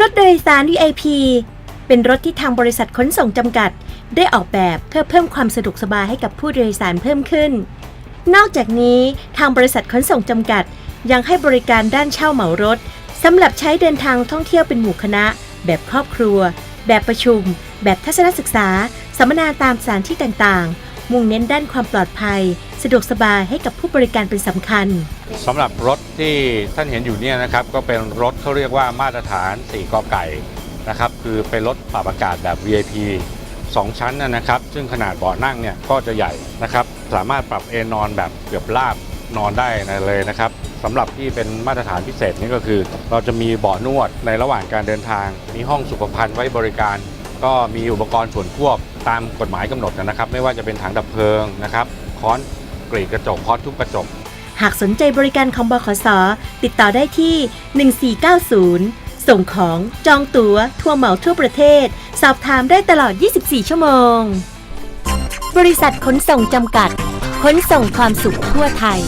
รถโดยสาร VIP เป็นรถที่ทางบริษัทขนส่งจำกัด ได้ออกแบบเพื่อเพิ่มความสะดวกสบายให้กับผู้โดยสารเพิ่มขึ้น นอกจากนี้ทางบริษัทขนส่งจำกัด ยังให้บริการด้านเช่าเหมารถสำหรับใช้เดินทางท่องเที่ยวเป็นหมู่คณะ แบบครอบครัว แบบประชุม แบบทัศนศึกษา สัมมนาตามสถานที่ต่างๆ มุ่งเน้นด้านความปลอดภัย สะดวกสบายให้กับผู้บริการเป็นสำคัญ สำหรับรถที่ท่านเห็นอยู่เนี่ยนะครับก็เป็นรถเขาเรียกว่ามาตรฐาน4กอไก่นะครับคือเป็นรถปรับอากาศแบบ VIP 2 ชั้นนะนะครับ ซึ่งขนาดเบาะนั่งเนี่ยก็จะใหญ่นะครับ สามารถปรับเอนนอนแบบเกือบราบนอนได้เลยนะครับสำหรับที่เป็นมาตรฐานพิเศษนี่ก็คือ เราจะมีเบาะนวดในระหว่างการเดินทาง มีห้องสุขภัณฑ์ไว้บริการ ก็มีอุปกรณ์ส่วนควบตามกฎหมายกำหนดนะครับ ไม่ว่าจะเป็นถังดับเพลิงนะครับค้อน กรีดกระจกค้อนทุบกระจก หากสนใจบริการของบขส ติดต่อได้ที่ 1490 ส่งของจองตั๋ว ทัวร์เหมาทั่วประเทศ สอบถามได้ตลอด 24 ชั่วโมง บริษัทขนส่งจำกัด ขนส่งความสุขทั่วไทย